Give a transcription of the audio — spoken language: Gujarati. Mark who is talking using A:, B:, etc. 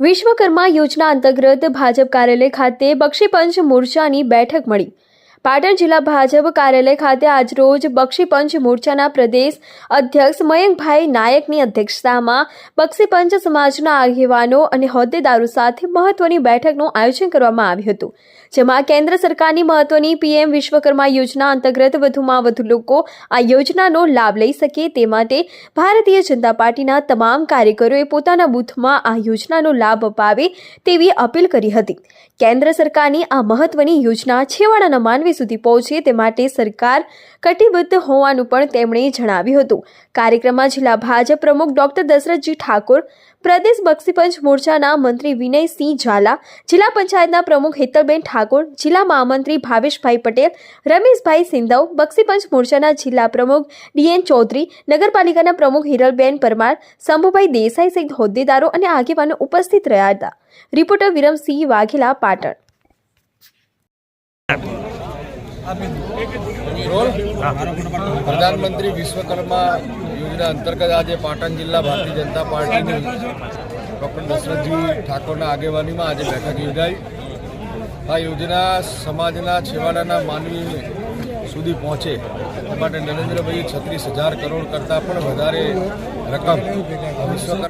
A: વિશ્વકર્મા યોજના અંતર્ગત ભાજપ કાર્યાલય ખાતે બક્ષીપંચ મોરચાની બેઠક મળી. પાટણ જિલ્લા ભાજપ કાર્યાલય ખાતે આજરોજ બક્ષીપંચ મોરચાના પ્રદેશ અધ્યક્ષ મયંકભાઈ નાયકની અધ્યક્ષતામાં બક્ષીપંચ સમાજના આગેવાનો અને હોદ્દેદારો સાથે મહત્વની બેઠકનું આયોજન કરવામાં આવ્યું હતું, જેમાં કેન્દ્ર સરકારની મહત્વની પીએમ વિશ્વકર્મા યોજના અંતર્ગત વધુમાં વધુ લોકો આ યોજનાનો લાભ લઈ શકે તે માટે ભારતીય જનતા પાર્ટીના તમામ કાર્યકરોએ પોતાના બૂથમાં આ યોજનાનો લાભ અપાવે તેવી અપીલ કરી હતી. કેન્દ્ર સરકારની આ મહત્વની યોજના છેવાડાના માનવી સુધી પહોંચે તે માટે સરકાર કટિબદ્ધ હોવાનું પણ તેમણે જણાવ્યું હતું. કાર્યક્રમમાં જિલ્લા ભાજપ પ્રમુખ ડોક્ટર દશરથજી ઠાકોર, પ્રદેશ બક્ષીપંચ મોરચાના મંત્રી વિનયસિંહ ઝાલા, જિલ્લા પંચાયતના પ્રમુખ હેતલબેન ઠાકોર, જિલ્લા મહામંત્રી ભાવેશભાઈ પટેલ, રમેશભાઈ સિંધવ, બક્ષીપંચ મોરચાના જિલ્લા પ્રમુખ ડીએન ચૌધરી, નગરપાલિકાના પ્રમુખ હિરલબેન પરમાર શંભુભાઈ દેસાઈ સહિત હોદ્દેદારો અને આગેવાનો ઉપસ્થિત રહ્યા હતા. રિપોર્ટર વિરમસિંહ વાઘેલા પાટણ.
B: પ્રધાનમંત્રી વિશ્વકર્મા યોજના અંતર્ગત આજે પાટણ જિલ્લા ભારતીય જનતા પાર્ટીની ડૉક્ટર દશરથજી ઠાકોરના આગેવાનીમાં આજે બેઠક યોજાઈ. આ યોજના સમાજના છેવાડાના માનવી સુધી પહોંચે માટે નરેન્દ્રભાઈએ છત્રીસ હજાર કરોડ કરતાં પણ વધારે રકમ વિશ્વકર્મા